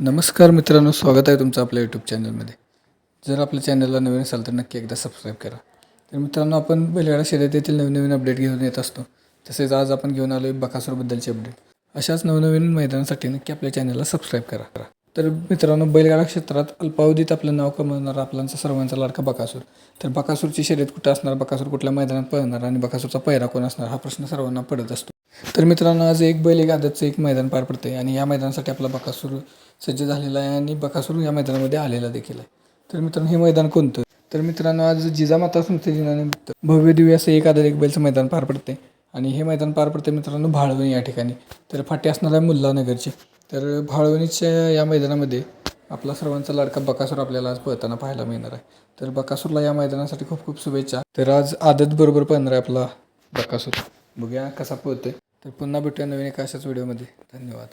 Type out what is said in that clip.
नमस्कार मित्रांनो स्वागत आहे तुमचं आपल्या यूट्यूब चॅनलमध्ये जर आपल्या चॅनलला नवीन असाल तर नक्की एकदा सबस्क्राईब करा. तर मित्रांनो आपण बैलगाडा शर्यतीतील नवीन नवीन अपडेट घेऊन येत असतो. तसेच आज आपण घेऊन आलो आहे बकासूरबद्दलचे अपडेट अशाच नवनवीन मैदानासाठी नक्की आपल्या चॅनलला सबस्क्राईब करा. तर मित्रांनो बैलगाडा क्षेत्रात अल्पावधीत आपलं नाव कमवणारा आपल्याचा सर्वांचा लाडका बकासूर. तर बकासूरची शर्यत कुठं असणार? बकासूर कुठल्या मैदानात पळणार? आणि बकासूरचा पैरा कोण असणार? हा प्रश्न सर्वांना पडत असतो. तर मित्रांनो आज एक बैल एक आदतचं एक मैदान पार पडतं आहे आणि या मैदानासाठी आपला बकासूर सज्ज झालेला आहे आणि बकासूर या मैदानामध्ये आलेला देखील आहे. तर मित्रांनो हे मैदान कोणतं? तर मित्रांनो आज जिजामाता स्मृती दिनानिमित्त भव्य दिव्य असं एक आदत एक बैलचं मैदान पार पडते आणि हे मैदान पार पडते मित्रांनो भाळवणी या ठिकाणी. तर फाटी असणार आहे मुल्लानगरची तर भाळवणीच्या या मैदानामध्ये आपला सर्वांचा लाडका बकासूर आपल्याला आज पळताना पाहायला मिळणार आहे. तर बकासूरला या मैदानासाठी खूप खूप शुभेच्छा. तर आज आदत बरोबर पळणार आहे आपला बकासूर. बघूया कसा पळतोय. तर पुन्हा भेटूया नवीन एका अशाच व्हिडिओमध्ये. धन्यवाद.